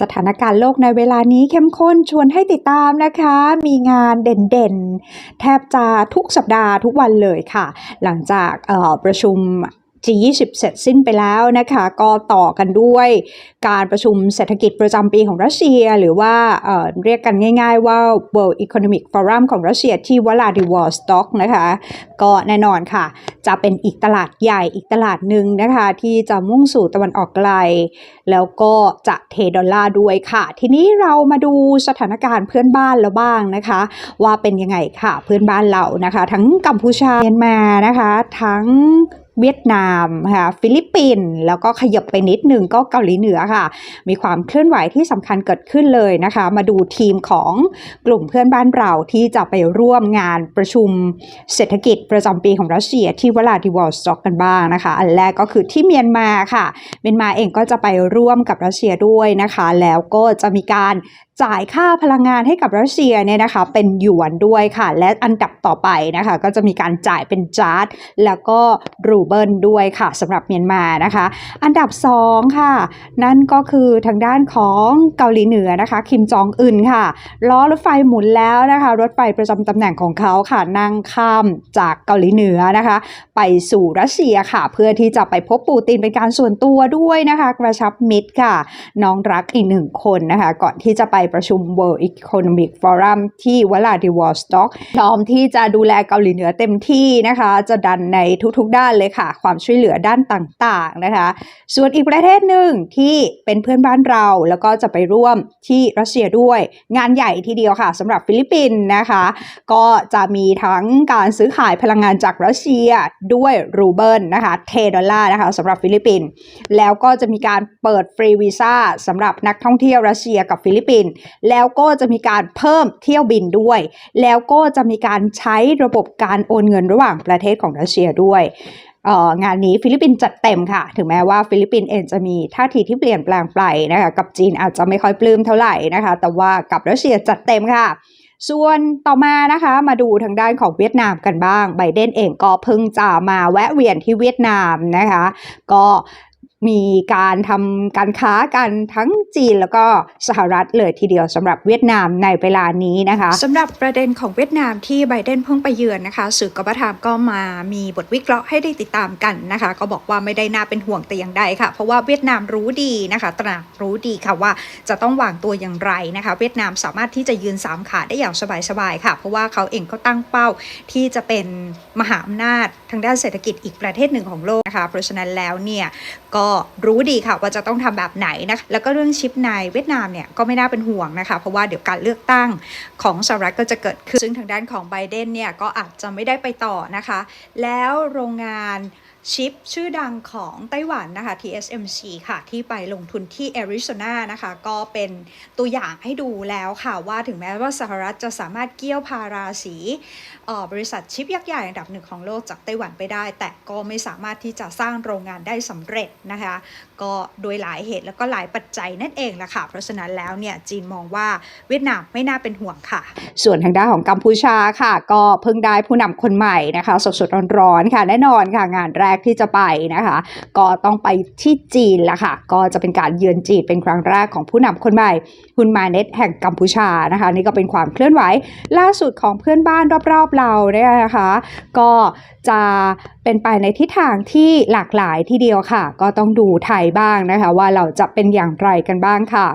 สถานการณ์โลกในเวลานี้เข้มข้นชวนให้ติดตามนะคะ มีงานเด่นๆ แทบจะทุกสัปดาห์ทุกวันเลยค่ะ หลังจากออประชุม G20 เสร็จสิ้นไปแล้วนะคะ ก็ต่อกันด้วยการประชุมเศรษฐกิจประจำปีของรัสเซีย หรือว่าเเรียกกันง่ายๆว่า World Economic Forum ของรัสเซียที่วลาดิวอสต็อกนะคะ ก็แน่นอนค่ะ จะเป็นอีกตลาดใหญ่อีกตลาดหนึ่งนะคะ ที่จะมุ่งสู่ตะวันออกไกล แล้วก็จะเทดอลลาร์ด้วยค่ะ ทีนี้เรามาดูสถานการณ์เพื่อนบ้านแล้วบ้างนะคะ ว่าเป็นยังไงค่ะเพื่อนบ้านเรานะคะ ทั้งกัมพูชาเมียนมานะคะ ทั้ง เวียดนามค่ะฟิลิปปินส์แล้วก็ขยับไปนิดนึงก็เกาหลีเหนือค่ะ มีความเคลื่อนไหวที่สำคัญเกิดขึ้นเลยนะคะ มาดูทีมของกลุ่มเพื่อนบ้านเราที่จะไปร่วมงานประชุมเศรษฐกิจประจำปีของรัสเซียที่วลาดิวอสต็อกกันบ้างนะคะ อันแรกก็คือที่เมียนมาค่ะ เมียนมาเองก็จะไปร่วมกับรัสเซียด้วยนะคะ แล้วก็จะมีการ จ่ายค่าพลังงานให้กับรัสเซียเนี่ยนะคะเป็นหยวนด้วยค่ะ และอันดับต่อไปนะคะก็จะมีการจ่ายเป็นจาร์ดแล้วก็รูเบิลด้วยค่ะสำหรับเมียนมานะคะ อันดับ 2 ค่ะ นั่นก็คือทางด้านของเกาหลีเหนือนะคะ คิมจองอึนค่ะล้อรถไฟหมุนแล้วนะคะ รถไฟประจำตำแหน่งของเขาค่ะนั่งข้ามจากเกาหลีเหนือนะคะ ไปสู่รัสเซียค่ะ เพื่อที่จะไปพบปูตินเป็นการส่วนตัวด้วยนะคะ กระชับมิตรค่ะ น้องรักอีกหนึ่งคนนะคะ ก่อนที่จะไปประชุม World Economic Forum ที่วลาดิวอสต็อกพร้อมที่จะดูแลเกาหลีเหนือเต็มที่นะคะ จะดันในทุกๆด้านเลยค่ะ ความช่วยเหลือด้านต่างๆนะคะ ส่วนอีกประเทศหนึ่งที่เป็นเพื่อนบ้านเราแล้วก็จะไปร่วมที่รัสเซียด้วย งานใหญ่ทีเดียวค่ะสำหรับฟิลิปปินส์นะคะ ก็จะมีทั้งการซื้อขายพลังงานจากรัสเซียด้วยรูเบิลนะคะเทดอลลาร์นะคะสำหรับฟิลิปปินส์แล้วก็จะมีการเปิดฟรีวีซ่าสำหรับนักท่องเที่ยวรัสเซียกับฟิลิปปินส์แล้วก็จะมีการเพิ่มเที่ยวบินด้วย แล้วก็จะมีการใช้ระบบการโอนเงินระหว่างประเทศของรัสเซียด้วยงานนี้ฟิลิปปินส์จัดเต็มค่ะ ถึงแม้ว่าฟิลิปปินส์เองจะมีท่าทีที่เปลี่ยนแปลงไปนะคะกับจีนอาจจะไม่ค่อยปลื้มเท่าไหร่นะคะ แต่ว่ากับรัสเซียจัดเต็มค่ะ ส่วนต่อมานะคะมาดูทางด้านของเวียดนามกันบ้างไบเดนเองก็เพิ่งจะมาแวะเวียนที่เวียดนามนะคะ ก็ มีการทำการค้ากันทั้งจีนแล้วก็สหรัฐเลยทีเดียวสำหรับเวียดนามในเวลานี้นะคะสำหรับประเด็นของเวียดนามที่ไบเดนเพิ่งไปเยือนนะคะสื่อกบฏามก็มามีบทวิเคราะห์ให้ได้ติดตามกันนะคะ ก็บอกว่าไม่ได้น่าเป็นห่วงแต่อย่างใดค่ะ เพราะว่าเวียดนามรู้ดีนะคะตระหนักรู้ดีค่ะว่าจะต้องวางตัวอย่างไรนะคะ เวียดนามสามารถที่จะยืนสามขาได้อย่างสบายๆค่ะ เพราะว่าเขาเองก็ตั้งเป้าที่จะเป็นมหาอำนาจทางด้านเศรษฐกิจอีกประเทศหนึ่งของโลกนะคะเพราะฉะนั้นแล้วเนี่ยก็รู้ดีค่ะว่าจะต้องทำแบบไหนนะคะแล้วก็เรื่องชิปในเวียดนามเนี่ยก็ไม่น่าเป็นห่วงนะคะ เพราะว่าเดี๋ยวการเลือกตั้งของสหรัฐก็จะเกิดขึ้นซึ่งทางด้านของไบเดนเนี่ยก็อาจจะไม่ได้ไปต่อนะคะ แล้วโรงงาน ชิปชื่อดังของไต้หวันนะคะ TSMC ค่ะ ที่ไปลงทุนที่แอริโซนานะคะ ก็เป็นตัวอย่างให้ดูแล้วค่ะ ว่าถึงแม้ว่าสหรัฐจะสามารถเกี่ยวพาราสีออบริษัทชิปยักษ์ใหญ่อันดับหนึ่งของโลกจากไต้หวันไปได้ แต่ก็ไม่สามารถที่จะสร้างโรงงานได้สำเร็จนะคะ ก็โดยหลายเหตุแล้วก็หลายปัจจัยนั่นเองแหละค่ะ เพราะฉะนั้นแล้วเนี่ยจีนมองว่าเวียดนามไม่น่าเป็นห่วงค่ะ ส่วนทางด้านของกัมพูชาค่ะ ก็เพิ่งได้ผู้นำคนใหม่นะคะ สดๆร้อนๆค่ะแน่นอนค่ะงานแรกที่จะไปนะคะ ก็ต้องไปที่จีนละค่ะ ก็จะเป็นการเยือนจีนเป็นครั้งแรกของผู้นำคนใหม่ฮุนมาเน็ตแห่งกัมพูชานะคะ นี่ก็เป็นความเคลื่อนไหวล่าสุดของเพื่อนบ้านรอบๆเราเนี่ยนะคะ ก็จะเป็นไปในทิศทางที่หลากหลายทีเดียวค่ะ ก็ต้องดูไทยบ้างนะคะ ว่าเราจะเป็นอย่างไรกันบ้างค่ะ